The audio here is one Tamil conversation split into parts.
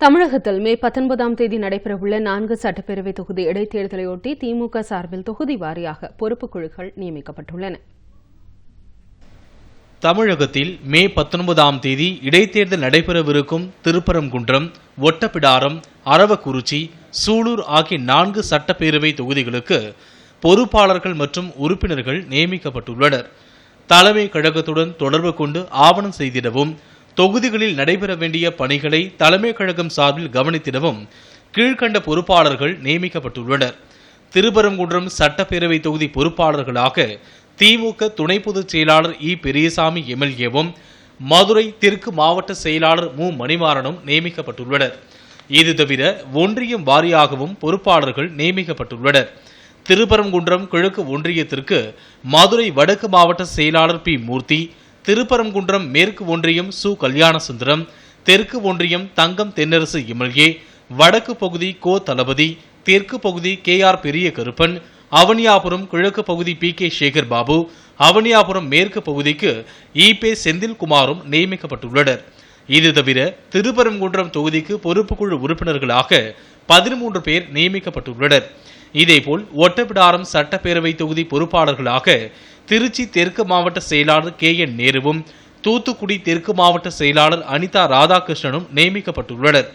தமிழகத்தில் மே பத்தொன்பதாம் தேதி நடைபெறவுள்ள நான்கு சட்டப்பேரவை தொகுதி இடைத்தேர்தலையொட்டி திமுக சார்பில் தொகுதி வாரியாக பொறுப்புக் குழுக்கள் நியமிக்கப்பட்டுள்ளன. தமிழகத்தில் மே பத்தொன்பதாம் தேதி இடைத்தேர்தல் நடைபெறவிருக்கும் திருப்பரங்குன்றம் ஒட்டப்பிடாரம் அரவக்குறிச்சி சூலூர் ஆகிய நான்கு சட்டப்பேரவை தொகுதிகளுக்கு பொறுப்பாளர்கள் மற்றும் உறுப்பினர்கள் நியமிக்கப்பட்டுள்ளனர். தலைமை கழகத்துடன் தொடர்பு கொண்டு ஆவணம் செய்திடவும் தொகுதிகளில் நடைபெற வேண்டிய பணிகளை தலைமை கழகம் சார்பில் கவனித்திடவும் கீழ்கண்ட பொறுப்பாளர்கள் நியமிக்கப்பட்டுள்ளனர். திருப்பரங்குன்றம் சட்டப்பேரவை தொகுதி பொறுப்பாளர்களாக திமுக துணை பொதுச் செயலாளர் இ. பெரியசாமி எம்எல்ஏவும் மதுரை தெற்கு மாவட்ட செயலாளர் மு. மணிமாறனும் நியமிக்கப்பட்டுள்ளனர். இது தவிர ஒன்றியம் வாரியாகவும் பொறுப்பாளர்கள் நியமிக்கப்பட்டுள்ளனர். திருப்பரங்குன்றம் கிழக்கு ஒன்றியத்திற்கு மதுரை வடக்கு மாவட்ட செயலாளர் பி. மூர்த்தி திருப்பரங்குன்றம் மேற்கு ஒன்றியம் சு. கல்யாணசுந்தரம் தெற்கு ஒன்றியம் தங்கம் தென்னரசு எம்எல்ஏ வடக்கு பகுதி கோ. தளபதி தெற்கு பகுதி கே. ஆர். பெரிய கருப்பன் அவனியாபுரம் கிழக்கு பகுதி பி. கே. சேகர் பாபு அவனியாபுரம் மேற்கு பகுதிக்கு ஈபே செந்தில்குமாரும் நியமிக்கப்பட்டுள்ளனர். இது தவிர திருப்பரங்குன்றம் தொகுதிக்கு பொறுப்புக்குழு உறுப்பினர்களாக பதிமூன்று பேர் நியமிக்கப்பட்டுள்ளனர். இதேபோல் ஒட்டப்பிடாரம் சட்டப்பேரவை தொகுதி பொறுப்பாளர்களாக திருச்சி தெற்கு மாவட்ட செயலாளர் கே என் நேருவும் தூத்துக்குடி தெற்கு மாவட்ட செயலாளர் அனிதா ராதாகிருஷ்ணனும் நியமிக்கப்பட்டுள்ளனர்.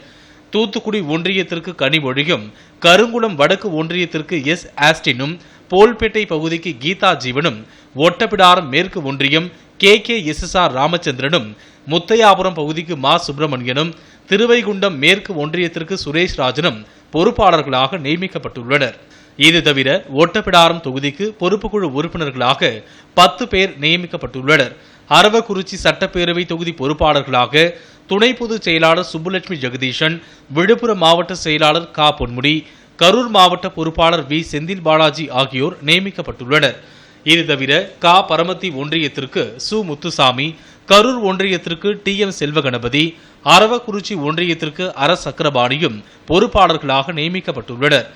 தூத்துக்குடி ஒன்றியத்திற்கு கனிமொழியும் கருங்குளம் வடக்கு ஒன்றியத்திற்கு எஸ். ஆஸ்டினும் போல்பேட்டை பகுதிக்கு கீதா ஜீவனும் ஒட்டப்பிடாரம் மேற்கு ஒன்றியம் K. K. S. S. R. ராமச்சந்திரனும் Muthaiyapuram பகுதிக்கு மா. சுப்பிரமணியனும் திருவைகுண்டம் மேற்கு ஒன்றியத்திற்கு சுரேஷ் ராஜனும் பொறுப்பாளர்களாக நியமிக்கப்பட்டுள்ளனர். இது தவிர ஒட்டப்பிடாரம் தொகுதிக்கு பொறுப்புக்குழு உறுப்பினர்களாக பத்து பேர் நியமிக்கப்பட்டுள்ளனர். அரவக்குறிச்சி சட்டப்பேரவை தொகுதி பொறுப்பாளர்களாக துணை பொதுச் செயலாளர் சுப்புலட்சுமி ஜெகதீஷன் விழுப்புரம் மாவட்ட செயலாளர் கா. பொன்முடி கரூர் மாவட்ட பொறுப்பாளர் வி. செந்தில் பாலாஜி ஆகியோர் நியமிக்கப்பட்டுள்ளனர். இது தவிர கா. பரமத்தி ஒன்றியத்திற்கு சு. முத்துசாமி கரூர் ஒன்றியத்திற்கு டி. எம். செல்வகணபதி அரவக்குறிச்சி ஒன்றியத்திற்கு அர. சக்கரபாணியும் பொறுப்பாளர்களாக நியமிக்கப்பட்டுள்ளனர்.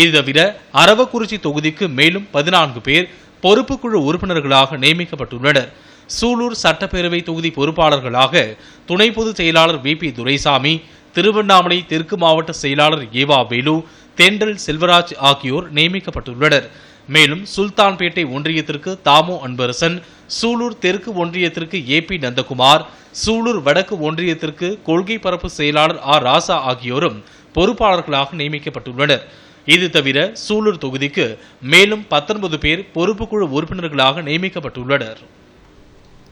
இது தவிர அரவக்குறிச்சி தொகுதிக்கு மேலும் பதினான்கு பேர் பொறுப்புக்குழு உறுப்பினர்களாக நியமிக்கப்பட்டுள்ளனர். சூலூர் சட்டப்பேரவை தொகுதி பொறுப்பாளர்களாக துணை பொதுச் செயலாளர் வி. பி. துரைசாமி திருவண்ணாமலை தெற்கு மாவட்ட செயலாளர் ஏவா வேலு தென்றல் செல்வராஜ் ஆகியோர் நியமிக்கப்பட்டுள்ளனர். மேலும் சுல்தான்பேட்டை ஒன்றியத்திற்கு தாமோ அன்பரசன் சூலூர் தெற்கு ஒன்றியத்திற்கு ஏ. பி. நந்தகுமார் சூலூர் வடக்கு ஒன்றியத்திற்கு கொள்கை பரப்பு செயலாளர் ஆர். ராசா ஆகியோரும் பொறுப்பாளர்களாக நியமிக்கப்பட்டுள்ளனர். இது தவிர சூலூர் தொகுதிக்கு மேலும் பத்தொன்பது பேர் பொறுப்புக்குழு உறுப்பினர்களாக நியமிக்கப்பட்டுள்ளனர்.